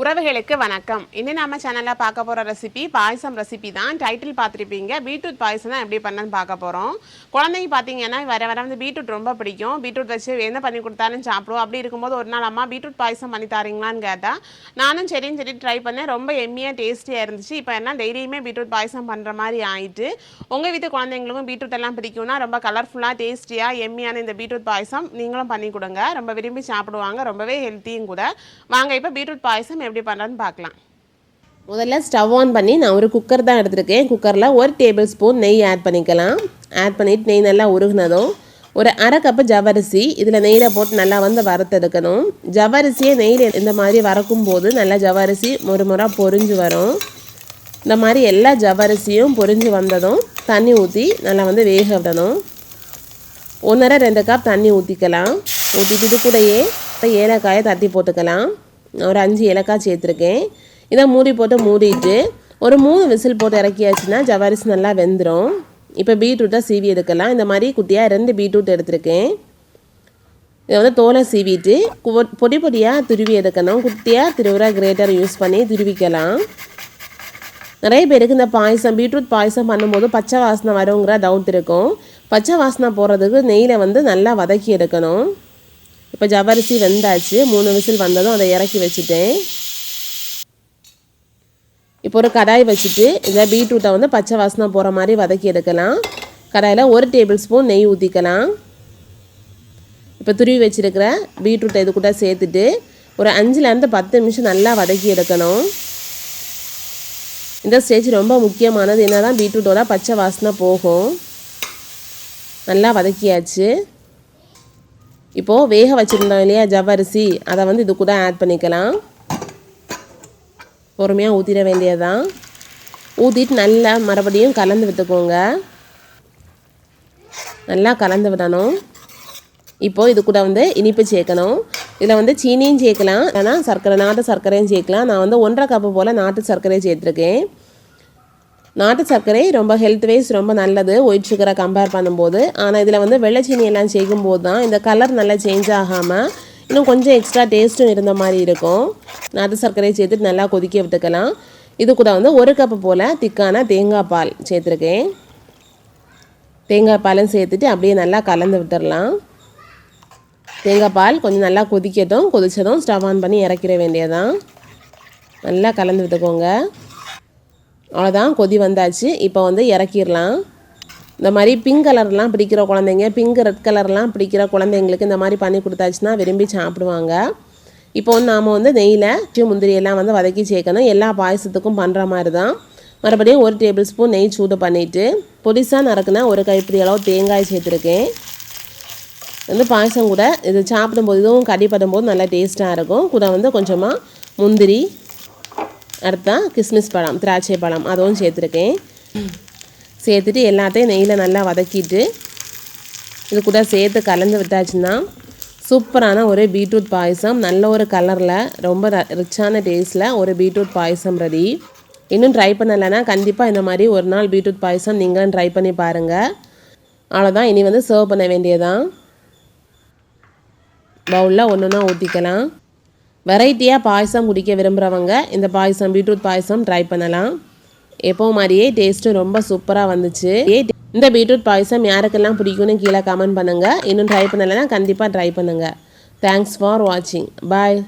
உறவுகளுக்கு வணக்கம். இன்னும் நம்ம சேனலில் பார்க்க போகிற ரெசிபி பாயசம் ரெசிபி தான். டைட்டில் பார்த்துருப்பீங்க. பீட்ரூட் பாயசம் தான் எப்படி பண்ணன்னு பார்க்க போகிறோம் குழந்தைங்க பார்த்தீங்கன்னா வர வர வந்து பீட்ரூட் ரொம்ப பிடிக்கும். பீட்ரூட் வச்சு என்ன பண்ணி கொடுத்தாலும் சாப்பிடுவோம். அப்படி இருக்கும்போது ஒரு நாள் அம்மா பீட்ரூட் பாயசம் பண்ணி தாரீங்களான்னு கேட்டால் நானும் சரின்னு சரி ட்ரை பண்ணேன். ரொம்ப எம்மியாக டேஸ்டியாக இருந்துச்சு. இப்போ என்ன டெய்லியுமே பீட்ரூட் பாயசம் பண்ணுற மாதிரி ஆயிட்டு உங்கள் வீட்டு குழந்தைங்களுக்கும் பீட்ரூட் எல்லாம் பிடிக்கும்னா ரொம்ப கலர்ஃபுல்லாக டேஸ்டியாக எம்மியான இந்த பீட்ரூட் பாயசம் நீங்களும் பண்ணி கொடுங்க. ரொம்ப விரும்பி சாப்பிடுவாங்க. ரொம்பவே ஹெல்த்தியும் கூட. வாங்க இப்போ பீட்ரூட் பாயசம் எப்படி பண்ணுறதுன்னு பார்க்கலாம். முதல்ல ஸ்டவ் ஆன் பண்ணி நான் ஒரு குக்கர் தான் எடுத்துருக்கேன். குக்கரில் ஒரு டேபிள் ஸ்பூன் நெய் ஆட் பண்ணிக்கலாம். ஆட் பண்ணிவிட்டு நெய் நல்லா உருகுனதும் ஒரு அரை கப்பு ஜவ்வரிசி இதில் நெய்யில் போட்டு நல்லா வந்து வறுத்தெடுக்கணும். ஜவரிசியை நெய்யில் இந்த மாதிரி வறக்கும் போது நல்லா ஜவ்வரிசி ஒரு முறை பொரிஞ்சு வரும். இந்த மாதிரி எல்லா ஜவ்வரிசியும் பொரிஞ்சு வந்ததும் தண்ணி ஊற்றி நல்லா வந்து வேக விடணும். ஒன்றரை ரெண்டு கப் தண்ணி ஊற்றிக்கலாம் ஊற்றிட்டு இது கூடயே ஏலக்காயை தட்டி போட்டுக்கலாம். ஒரு அஞ்சு ஏலக்காய் சேர்த்துருக்கேன். இதை மூடி போட்டு மூடிட்டு ஒரு மூணு விசில் போட்டு இறக்கியாச்சுன்னா ஜவாரிஸ் நல்லா வெந்துடும் இப்போ பீட்ரூட்டை சீவி எடுக்கலாம். இந்த மாதிரி குட்டியாக ரெண்டு பீட்ரூட் எடுத்திருக்கேன். இதை வந்து தோலை சீவிட்டு பொடி பொடியாக துருவி எடுக்கணும். குட்டியாக திருவுரா கிரேட்டர் யூஸ் பண்ணி துருவிக்கலாம். நிறைய பேருக்கு இந்த பாயசம் பீட்ரூட் பாயசம் பண்ணும்போது பச்சை வாசனை வருங்கிற டவுட் இருக்கும். பச்சை வாசனை போடுறதுக்கு நெய்யில் வந்து நல்லா வதக்கி எடுக்கணும். இப்போ ஜவ்வரிசி வெந்தாச்சு. மூணு விசில் வந்ததும் அதை இறக்கி வச்சுட்டேன். இப்போ ஒரு கடாய் வச்சுட்டு இதை பீட்ரூட்டை வந்து பச்சை வாசனை போகிற மாதிரி வதக்கி எடுக்கலாம். கடாயில் ஒரு டேபிள் ஸ்பூன் நெய் ஊற்றிக்கலாம் இப்போ துருவி வச்சுருக்கிற பீட்ரூட்டை இது கூட சேர்த்துட்டு ஒரு அஞ்சுலேருந்து பத்து நிமிஷம் நல்லா வதக்கி எடுக்கணும். இந்த ஸ்டேஜ் ரொம்ப முக்கியமானது. என்ன தான் பீட்ரூட்டோட பச்சை வாசனை போகும். நல்லா வதக்கியாச்சு. இப்போது வேக வச்சுருந்தோம் இல்லையா ஜவ்வரிசி. அதை வந்து இது கூட ஆட் பண்ணிக்கலாம். பொறுமையாக ஊற்றிட வேண்டியதுதான். ஊற்றிட்டு நல்லா மறுபடியும் கலந்து விட்டுக்கோங்க. நல்லா கலந்து விடணும். இப்போது இது கூட வந்து இனிப்பு சேர்க்கணும். இதில் வந்து சீனியும் சேர்க்கலாம். ஆனால் சர்க்கரை நாட்டு சர்க்கரையும் சேர்க்கலாம். நான் வந்து ஒன்றரை கப்பு போல் நாட்டு சர்க்கரையும் சேர்த்துருக்கேன். நாட்டு சர்க்கரை ரொம்ப ஹெல்த் வைஸ் ரொம்ப நல்லது. ஒயிட் சுகரை கம்பேர் பண்ணும்போது. ஆனால் இதில் வந்து வெள்ளை சீனி எல்லாம் செய்யும்போது தான் இந்த கலர் நல்லா சேஞ்ச் ஆகாமல் இன்னும் கொஞ்சம் எக்ஸ்ட்ரா டேஸ்ட்டும் இருந்த மாதிரி இருக்கும். நாட்டு சர்க்கரையை சேர்த்துட்டு நல்லா கொதிக்க விட்டுக்கலாம். இது கூட வந்து ஒரு கப்பு போல் திக்கான தேங்காய் பால் சேர்த்துருக்கேன். தேங்காய் பாலும் சேர்த்துட்டு அப்படியே நல்லா கலந்து விட்டுடலாம் தேங்காய் பால் கொஞ்சம் நல்லா கொதிக்கட்டும். கொதித்ததும் ஸ்டவ் ஆன் பண்ணி இறக்கிற வேண்டியதான் நல்லா கலந்து விட்டுக்கோங்க. அவ்வளோதான் கொதி வந்தாச்சு. இப்போ வந்து இறக்கிடலாம். இந்த மாதிரி பிங்க் கலர்லாம் பிடிக்கிற குழந்தைங்க பிங்க் ரெட் கலர்லாம் பிடிக்கிற குழந்தைங்களுக்கு இந்த மாதிரி பண்ணி கொடுத்தாச்சுன்னா விரும்பி சாப்பிடுவாங்க. இப்போ வந்து நாம் வந்து நெய்யில் முந்திரி எல்லாம் வந்து வதக்கி சேர்க்கணும். எல்லா பாயசத்துக்கும் பண்ணுற மாதிரி தான் மறுபடியும் ஒரு டேபிள் ஸ்பூன் நெய் சூடு பண்ணிவிட்டு பொடிசாக நறுக்குனா ஒரு கைப்பிடி அளவு தேங்காய் சேர்த்துருக்கேன். வந்து பாயசம் கூட இது சாப்பிடும்போது இதுவும் கடிப்படும் போது நல்லா டேஸ்ட்டாக இருக்கும். கூட வந்து கொஞ்சமாக முந்திரி அடுத்தா கிஸ்மிஸ் பழம் திராட்சை பழம் அதுவும் சேர்த்துருக்கேன். சேர்த்துட்டு எல்லாத்தையும் நெய்யில் நல்லா வதக்கிட்டு இது கூட சேர்த்து கலந்து விட்டாச்சுன்னா சூப்பரான ஒரு பீட்ரூட் பாயசம். நல்ல ஒரு கலரில் ரொம்ப ரிச்சான டேஸ்ட்டில் ஒரு பீட்ரூட் பாயசம் ரெடி இன்னும் ட்ரை பண்ணலைன்னா கண்டிப்பாக இந்த மாதிரி ஒரு நாள் பீட்ரூட் பாயசம் நீங்களும் ட்ரை பண்ணி பாருங்கள் அவ்வளோதான் இனி வந்து சர்வ் பண்ண வேண்டியதான் பவுலில் ஒன்று ஒன்றா ஊற்றிக்கலாம் வெரைட்டியாக பாயசம் குடிக்க விரும்புகிறவங்க இந்த பாயசம் பீட்ரூட் பாயசம் ட்ரை பண்ணலாம். எப்போ மாதிரியே டேஸ்ட்டு ரொம்ப சூப்பராக வந்துச்சு. ஏ இந்த பீட்ரூட் பாயசம் யாருக்கெல்லாம் பிடிக்கும்னு கீழே கமெண்ட் பண்ணுங்கள் இன்னும் ட்ரை பண்ணலைன்னா கண்டிப்பாக ட்ரை பண்ணுங்கள் தேங்க்ஸ் ஃபார் வாட்சிங் பாய்